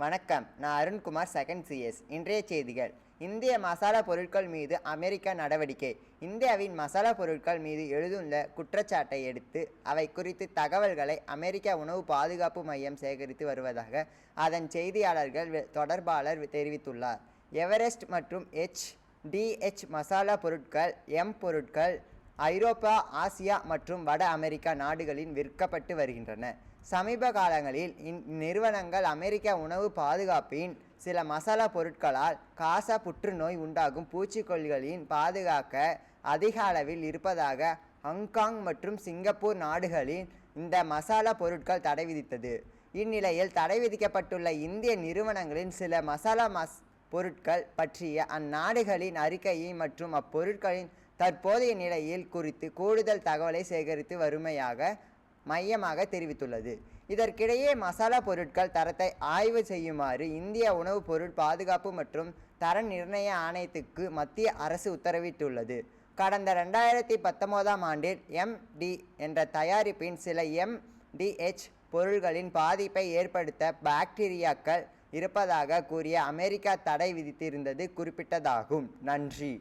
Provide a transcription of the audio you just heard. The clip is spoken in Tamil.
வணக்கம். நான் அருண்குமார் செகண்ட் சிஎஸ் இன்றைய செய்திகள். இந்திய மசாலா பொருட்கள் மீது அமெரிக்கா நடவடிக்கை. இந்தியாவின் மசாலா பொருட்கள் மீது எழுதுள்ள குற்றச்சாட்டை எடுத்து அவை குறித்து தகவல்களை அமெரிக்க உணவு பாதுகாப்பு மையம் சேகரித்து வருவதாக அதன் செய்தியாளர்கள் தொடர்பாளர் தெரிவித்துள்ளார். எவரெஸ்ட் மற்றும் எச் டிஎச் மசாலா பொருட்கள் எம் பொருட்கள் ஐரோப்பா ஆசியா மற்றும் வட அமெரிக்கா நாடுகளில் விற்கப்பட்டு வருகின்றன. சமீப காலங்களில் இந்நிறுவனங்கள் அமெரிக்க உணவு பாதுகாப்பின் சில மசாலா பொருட்களால் காச புற்றுநோய் உண்டாகும் பூச்சிக்கொல்லிகளின் பாதுகாக்க அதிக அளவில் இருப்பதாக ஹாங்காங் மற்றும் சிங்கப்பூர் நாடுகளில் இந்த மசாலா பொருட்கள் தடை விதித்தது. இந்நிலையில் தடை விதிக்கப்பட்டுள்ள இந்திய நிறுவனங்களின் சில மசாலா மஸ் பொருட்கள் பற்றிய அந்நாடுகளின் அறிக்கையை மற்றும் அப்பொருட்களின் தற்போதைய நிலையில் குறித்து கூடுதல் தகவலை சேகரித்து வருமையாக மையமாக தெரிவித்துள்ளது. இதற்கிடையே மசாலா பொருட்கள் தரத்தை ஆய்வு செய்யுமாறு இந்திய உணவுப் பொருள் பாதுகாப்பு மற்றும் தர நிர்ணய ஆணையத்துக்கு மத்திய அரசு உத்தரவிட்டுள்ளது. கடந்த ரெண்டாயிரத்தி பத்தொம்போதாம் ஆண்டில் எம்டி என்ற தயாரிப்பின் சில எம்டிஹெச் பொருள்களின் பாதிப்பை ஏற்படுத்த பாக்டீரியாக்கள் இருப்பதாக கூறிய அமெரிக்கா தடை விதித்திருந்தது குறிப்பிட்டதாகும். நன்றி.